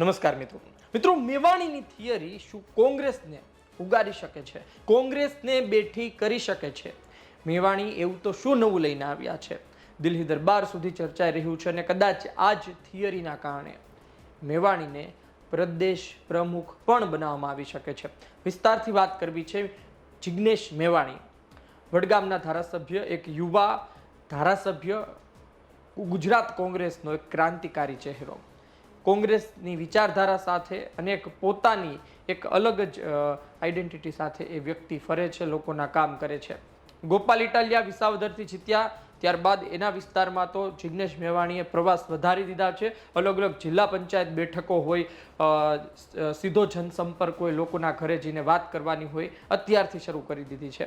નમસ્કાર મિત્રો. મિત્રો, મેવાણીની થિયરી શું કોંગ્રેસને ઉગારી શકે છે? કોંગ્રેસને બેઠી કરી શકે છે? મેવાણી એવું તો શું નવું લઈને આવ્યા છે? દિલ્હી દરબાર સુધી ચર્ચાઈ રહ્યું છે અને કદાચ આ જ થિયરીના કારણે મેવાણીને પ્રદેશ પ્રમુખ પણ બનાવવામાં આવી શકે છે. વિસ્તારથી વાત કરવી છે જિગ્નેશ મેવાણી. વડગામના ધારાસભ્ય, એક યુવા ધારાસભ્ય, ગુજરાત કોંગ્રેસનો એક ક્રાંતિકારી ચહેરો. કોંગ્રેસની વિચારધારા સાથે અને એક પોતાની એક અલગ જ આઈડેન્ટિટી સાથે એ વ્યક્તિ ફરે છે, લોકોના કામ કરે છે. ગોપાલ ઇટાલિયા વિસાવદરથી જીત્યા, ત્યારબાદ એના વિસ્તારમાં તો જિગ્નેશ મેવાણીએ પ્રવાસ વધારી દીધા છે. અલગ અલગ જિલ્લા પંચાયત બેઠકો હોય સીધો જનસંપર્ક હોય, લોકોના ઘરે જઈને વાત કરવાની હોય, અત્યારથી શરૂ કરી દીધી છે.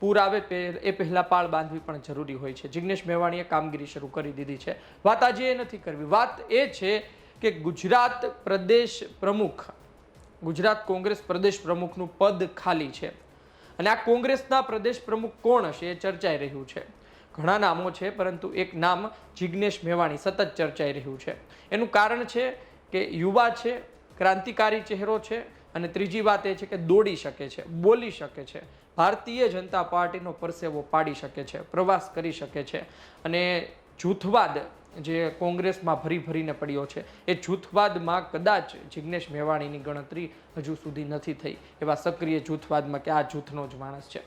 પૂર આવે એ પહેલાં પાળ બાંધવી પણ જરૂરી હોય છે. જિગ્નેશ મેવાણીએ કામગીરી શરૂ કરી દીધી છે. વાત આજે એ નથી કરવી. વાત એ છે કે ગુજરાત પ્રદેશ પ્રમુખ, ગુજરાત કોંગ્રેસ પ્રદેશ પ્રમુખનું પદ ખાલી છે. અને આ કોંગ્રેસના પ્રદેશ પ્રમુખ કોણ હશે એ ચર્ચાઈ રહ્યું છે. ઘણા નામો છે, પરંતુ એક નામ જિજ્ઞેશ મેવાણી સતત ચર્ચાઈ રહ્યું છે. એનું કારણ છે કે યુવા છે, ક્રાંતિકારી ચહેરો છે અને ત્રીજી વાત એ છે કે દોડી શકે છે, બોલી શકે છે. ભારતીય જનતા પાર્ટીનો પરસેવો પાડી શકે છે, પ્રવાસ કરી શકે છે. અને જૂથવાદ જે કોંગ્રેસમાં ભરી ભરીને પડ્યો છે, એ જૂથવાદમાં કદાચ જિગ્નેશ મેવાણીની ગણતરી હજુ સુધી નથી થઈ, એવા સક્રિય જૂથવાદમાં કે આ જૂથનો જ માણસ છે.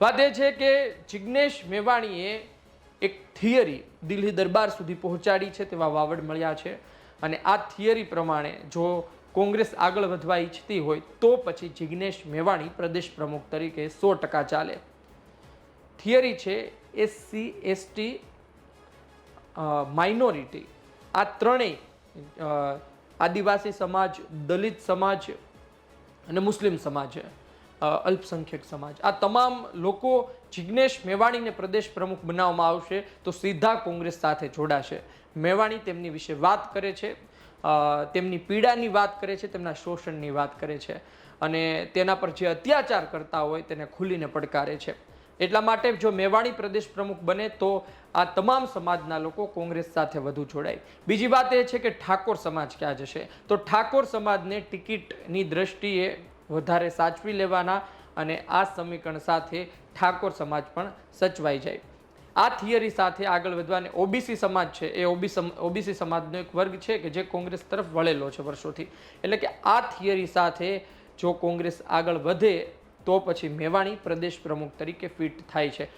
વાત એ છે કે જિગ્નેશ મેવાણીએ એક થિયરી દિલ્હી દરબાર સુધી પહોંચાડી છે, તેવા વાવડ મળ્યા છે. અને આ થિયરી પ્રમાણે જો કોંગ્રેસ આગળ વધવા ઈચ્છતી હોય, તો પછી જિગ્નેશ મેવાણી પ્રદેશ પ્રમુખ તરીકે સો ટકા ચાલે. થિયરી છે, એસસી, એસટી માઇનોરિટી આ ત્રણેય આદિવાસી સમાજ, દલિત સમાજ અને મુસ્લિમ સમાજ અલ્પસંખ્યક સમાજ. આ તમામ લોકો જિજ્ઞેશ મેવાણીને પ્રદેશ પ્રમુખ બનાવવામાં આવશે તો સીધા કોંગ્રેસ સાથે જોડાશે. મેવાણી તેમની વિશે વાત કરે છે તેમની પીડાની વાત કરે છે, તેમના શોષણની વાત કરે છે અને તેના પર જે અત્યાચાર કરતા હોય તેને ખુલીને પડકારે છે. એટલા માટે જો મેવાણી પ્રદેશ પ્રમુખ બને તો આ તમામ સમાજના લોકો કોંગ્રેસ સાથે વધુ જોડાય. બીજી વાત એ છે કે ઠાકોર સમાજ ક્યાં જશે? તો ઠાકોર સમાજને ટિકિટની દ્રષ્ટિએ વધારે સાચવી લેવાના અને આ સમીકરણ સાથે ઠાકોર સમાજ પણ સચવાઈ જાય. આ થિયરી સાથે આગળ વધવાને ઓબીસી સમાજ છે, એ ઓબીસી ઓબીસી સમાજનો એક વર્ગ છે કે જે કોંગ્રેસ તરફ વળેલો છે વર્ષોથી. એટલે કે આ થિયરી સાથે જો કોંગ્રેસ આગળ વધે તો પછી મેવાણી પ્રદેશ પ્રમુખ તરીકે ફિટ થાય છે.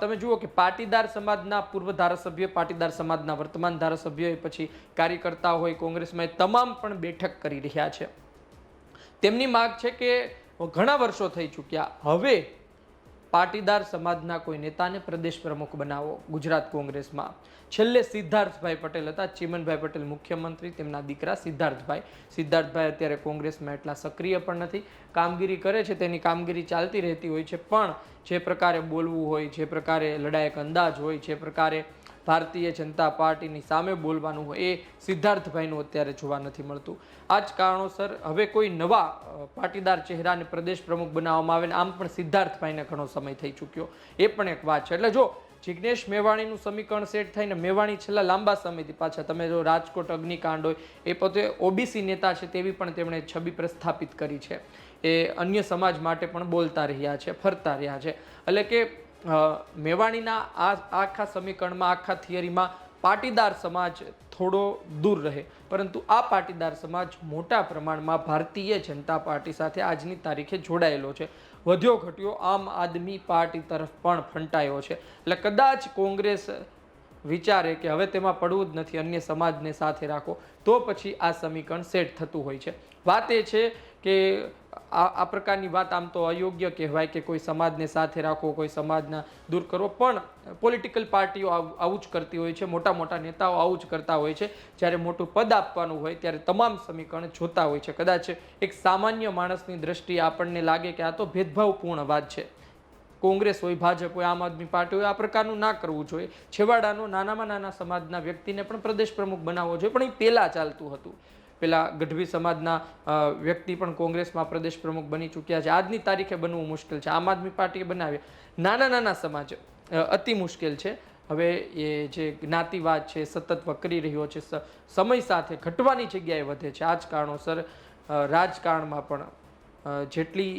તમે જુઓ કે પાટીદાર સમાજના પૂર્વ ધારાસભ્ય, પાટીદાર સમાજના વર્તમાન ધારાસભ્ય પછી કાર્યકર્તા હોય, કોંગ્રેસમાં એ તમામ પણ બેઠક કરી રહ્યા છે. તેમની માગ છે કે ઘણા વર્ષો થઈ ચૂક્યા. હવે પાટીદાર સમાજના કોઈ નેતાને પ્રદેશ પ્રમુખ બનાવો ગુજરાત કોંગ્રેસમાં. છેલ્લે સિદ્ધાર્થભાઈ પટેલ હતા. ચીમનભાઈ પટેલ મુખ્યમંત્રી, તેમના દીકરા સિદ્ધાર્થભાઈ. સિદ્ધાર્થભાઈ અત્યારે કોંગ્રેસમાં એટલા સક્રિય પણ નથી. કામગીરી કરે છે, તેની કામગીરી ચાલતી રહેતી હોય છે. પણ જે પ્રકારે બોલવું હોય, જે પ્રકારે લડાયક અંદાજ હોય, જે પ્રકારે ભારતીય જનતા પાર્ટીની સામે બોલવાનું હોય એ સિદ્ધાર્થભાઈનું અત્યારે જોવા નથી મળતું. આ જ કારણોસર હવે કોઈ નવા પાટીદાર ચહેરાને પ્રદેશ પ્રમુખ બનાવવામાં આવે ને આમ પણ સિદ્ધાર્થભાઈને ઘણો સમય થઈ ચૂક્યો. એ પણ એક વાત છે. એટલે જો જિગ્નેશ મેવાણીનું સમીકરણ સેટ થઈને મેવાણી છેલ્લા લાંબા સમયથી પાછા, તમે જો રાજકોટ અગ્નિકાંડ હોય, એ પોતે ઓબીસી નેતા છે તેવી પણ તેમણે છબી પ્રસ્થાપિત કરી છે. એ અન્ય સમાજ માટે પણ બોલતા રહ્યા છે, ફરતા રહ્યા છે. એટલે કે મેવાણીના આ આખા સમીકરણમાં, આખા થિયરીમાં પાટીદાર સમાજ થોડો દૂર રહે. પરંતુ આ પાટીદાર સમાજ મોટા પ્રમાણમાં ભારતીય જનતા પાર્ટી સાથે આજની તારીખે જોડાયેલો છે. વધ્યો ઘટ્યો આમ આદમી પાર્ટી તરફ પણ ફંટાયો છે. એટલે કદાચ કોંગ્રેસ વિચારે કે હવે તેમાં પડવું જ નથી, અન્ય સમાજને સાથે રાખો, તો પછી આ સમીકરણ સેટ થતું હોય છે. વાત એ છે કે આ આ પ્રકારની વાત આમ તો અયોગ્ય કહેવાય કે કોઈ સમાજને સાથે રાખો કોઈ સમાજના દૂર કરવો. પણ પોલિટિકલ પાર્ટીઓ આવ- જ કરતી હોય છે, મોટા મોટા નેતાઓ આવું જ કરતા હોય છે. જ્યારે મોટું પદ આપવાનું હોય ત્યારે તમામ સમીકરણ જોતા હોય છે. કદાચ એક સામાન્ય માણસની દ્રષ્ટિએ આપણને લાગે કે આ તો ભેદભાવપૂર્ણ વાત છે. કોંગ્રેસ હોય, ભાજપ હોય, આમ આદમી પાર્ટી હોય, આ પ્રકારનું ના કરવું જોઈએ. છેવાડાનો નાનામાં નાના સમાજના વ્યક્તિને પણ પ્રદેશ પ્રમુખ બનાવવો જોઈએ. પણ એ પહેલાં ચાલતું હતું. પેલા ગઢવી સમાજના વ્યક્તિ પણ કોંગ્રેસમાં પ્રદેશ પ્રમુખ બની ચૂક્યા છે. આજની તારીખે બનવું મુશ્કેલ છે. આમ આદમી પાર્ટીએ બનાવ્યા નાના નાના સમાજ અતિ મુશ્કેલ છે. હવે એ જે જ્ઞાતિવાદ છે, સતત વકરી રહ્યો છે સમય સાથે ઘટવાની જગ્યાએ વધે છે. આ જ કારણોસર રાજકારણમાં પણ જેટલી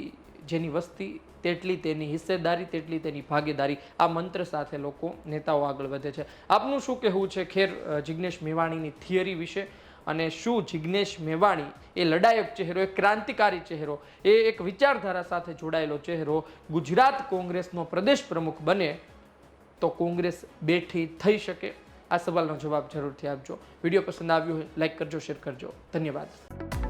જેની વસ્તી, તેટલી તેની હિસ્સેદારી, તેટલી તેની ભાગીદારી. આ મંત્ર સાથે લોકો નેતાઓ આગળ વધે છે. આપનું શું કહેવું છે? ખેર જિજ્ઞેશ મેવાણીની થિયરી વિશે અને શું જિગ્નેશ મેવાણી એ લડાયક ચહેરો, એ ક્રાંતિકારી ચહેરો, એ એક વિચારધારા સાથે જોડાયેલો ચહેરો ગુજરાત કોંગ્રેસનો પ્રદેશ પ્રમુખ બને તો કોંગ્રેસ બેઠી થઈ શકે? આ સવાલનો જવાબ જરૂરથી આપજો. વીડિયો પસંદ આવ્યો હોય, લાઈક કરજો, શેર કરજો. ધન્યવાદ.